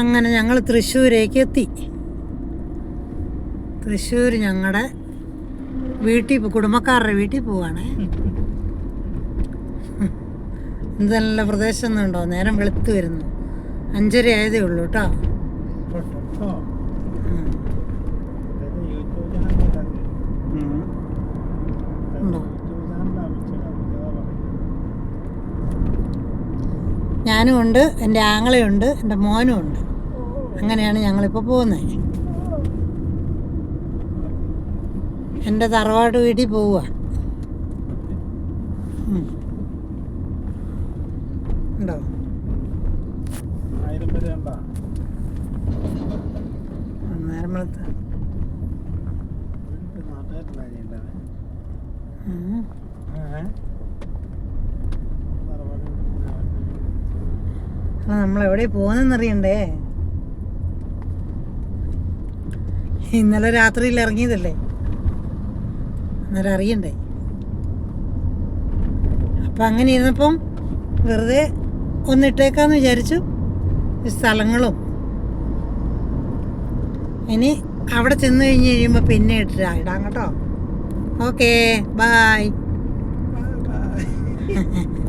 അങ്ങനെ ഞങ്ങൾ തൃശ്ശൂരേക്ക് എത്തി. തൃശ്ശൂർ ഞങ്ങളുടെ വീട്ടിൽ കുടുംബക്കാരുടെ വീട്ടിൽ പോവാണേ. എന്ത് നല്ല പ്രദേശം ഒന്നുണ്ടോ നേരം വെളുത്ത് വരുന്നു. അഞ്ചര ആയതേ ഉള്ളൂ കേട്ടോ. ഉണ്ടോ? ഞാനും ഉണ്ട് എന്റെ ആങ്ങളയുണ്ട് എന്റെ മോനും ഉണ്ട്. അങ്ങനെയാണ് ഞങ്ങളിപ്പോൾ പോകുന്നത്. എന്റെ തറവാട് വീട്ടിൽ പോവുക. ഉണ്ടോ? ആയിരം പേര് കണ്ടാ നേരം അല്ല നമ്മൾ എവിടെ പോകുന്നെന്നറിയണ്ടേ ഇന്നലെ രാത്രിയിൽ ഇറങ്ങിയതല്ലേ? അന്നേരം അറിയണ്ടേ? അപ്പം അങ്ങനെ ഇരുന്നപ്പം വെറുതെ ഒന്നിട്ടേക്കാന്ന് വിചാരിച്ചു സ്ഥലങ്ങളും. ഇനി അവിടെ ചെന്ന് കഴിഞ്ഞ് കഴിയുമ്പോൾ പിന്നെ ഇട്ടിട്ടാ ഇടാം കേട്ടോ. Okay bye